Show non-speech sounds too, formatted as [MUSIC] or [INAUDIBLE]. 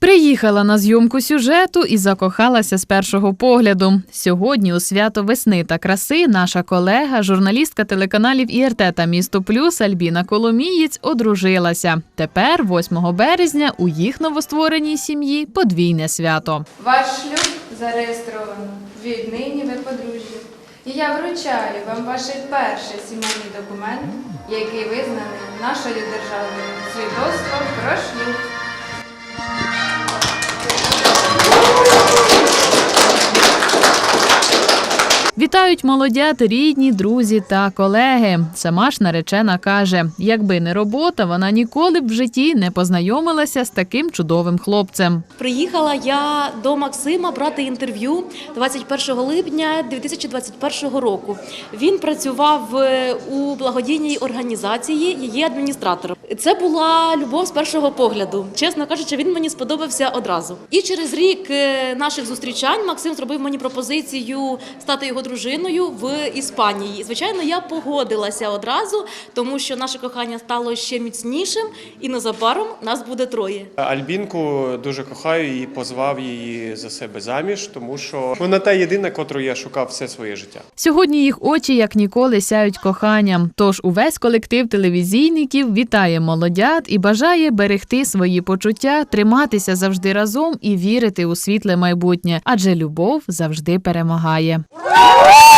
Приїхала на зйомку сюжету і закохалася з першого погляду. Сьогодні у свято весни та краси наша колега, журналістка телеканалів ІРТ та Місто Плюс Альбіна Коломієць одружилася. Тепер, 8 березня, у їх новоствореній сім'ї подвійне свято. Ваш шлюб зареєстровано. Віднині ви подружжя. І я вручаю вам ваш перший сімейний документ, який визнаний нашою державою свідоцтво про шлюб. Вітають молодят рідні, друзі та колеги. Сама ж наречена каже: якби не робота, вона ніколи б в житті не познайомилася з таким чудовим хлопцем. Приїхала я до Максима брати інтерв'ю 21 липня 2021 року. Він працював е, у благодійній організації, її адміністратором. Це була любов з першого погляду. Чесно кажучи, він мені сподобався одразу. І через рік е, наших зустрічань Максим зробив мені пропозицію стати його дружиною в Іспанії. І, Звичайно, я погодилася одразу, тому що наше кохання стало ще міцнішим, і незабаром нас буде троє. Альбінку дуже кохаю і позвав її за себе заміж, тому що вона та єдина, котру я шукав все своє життя. Сьогодні їх очі як ніколи сяють коханням. Тож увесь колектив телевізійників вітає молодят і бажає берегти свої почуття, триматися завжди разом і вірити у світле майбутнє, адже любов завжди перемагає. Woo! [LAUGHS]